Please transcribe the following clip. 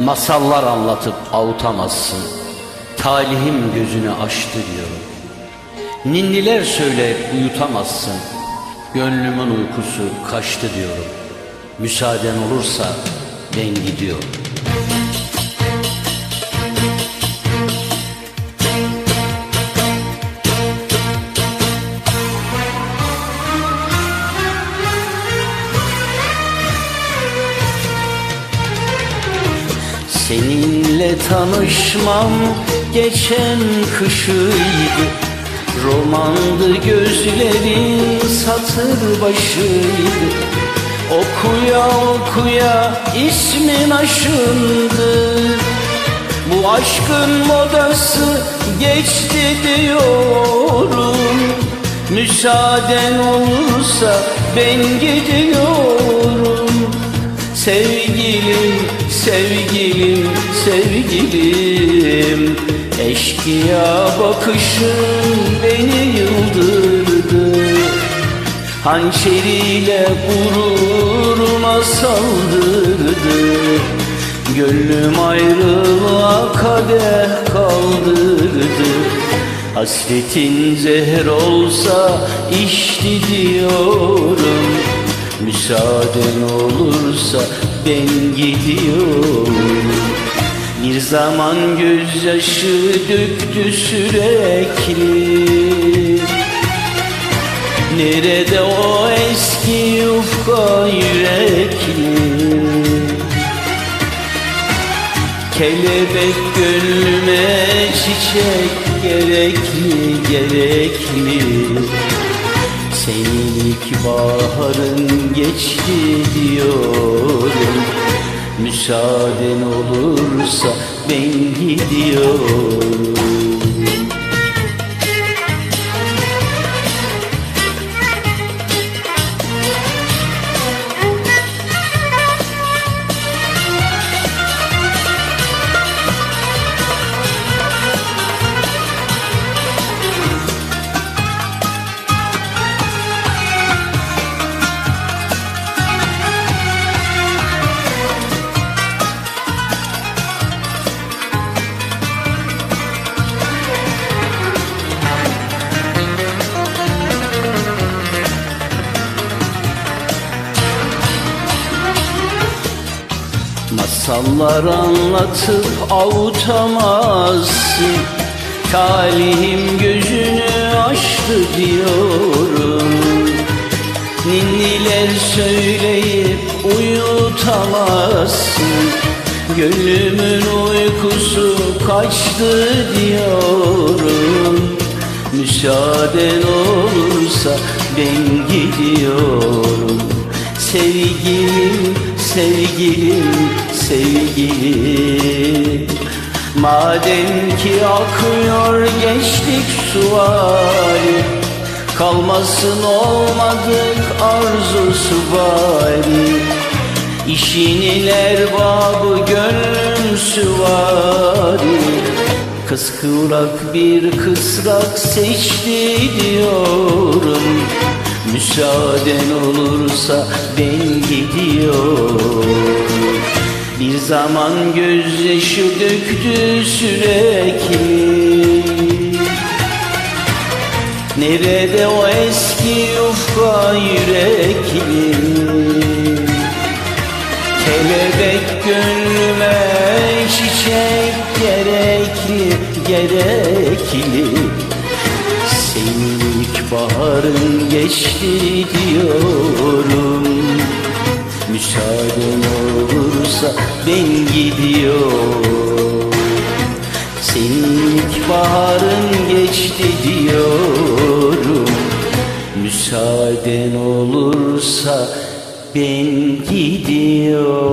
Masallar anlatıp avutamazsın. Talihim gözünü açtı diyorum. Ninniler söyleyip uyutamazsın. Gönlümün uykusu kaçtı diyorum. Müsaaden olursa ben gidiyorum Seninle tanışmam geçen kışıydı. Romandı gözlerin satır başıydı. Okuya okuya ismin aşındı. Bu aşkın modası geçti diyorum. Müsaaden olursa ben gidiyorum Sevgilim, sevgilim, sevgilim. Eşkıya bakışın beni yıldırdı. Hançeriyle gururuma saldırdı. Gönlüm ayrılığa kadeh kaldırdı. Hasretin zehir olsa içti diyorum Müsaaden olursa ben gidiyorum. Bir zaman gözyaşı döktü sürekli. Nerede o eski yufka yürekli? Kelebek gönlüme çiçek gerekli gerekli Senin ilk baharın geçti diyorum. Müsaaden olursa ben gidiyorum Masallar anlatıp avutamazsın. Talihim gözünü açtı diyorum. Ninniler söyleyip uyutamazsın. Gönlümün uykusu kaçtı diyorum. Müsaaden olursa ben gidiyorum. Sevgilim, sevgilim, sevgilim. Madem ki akıyor gençlik suvari Kalmasın olmadık arzusu bari İşin iler babı gönlüm süvari. Kız kıvrak bir kısrak seçti diyorum. Müsaaden olursa ben gidiyorum Bir zaman gözyaşı döktü sürekli. Nerede o eski yufka yürekli? Kelebek gönlüme çiçek gerekli gerekli. Senin ilk baharın geçti diyorum Müsaaden olursa ben gidiyorum. Senin ilk baharın geçti diyorum. Müsaaden olursa ben gidiyorum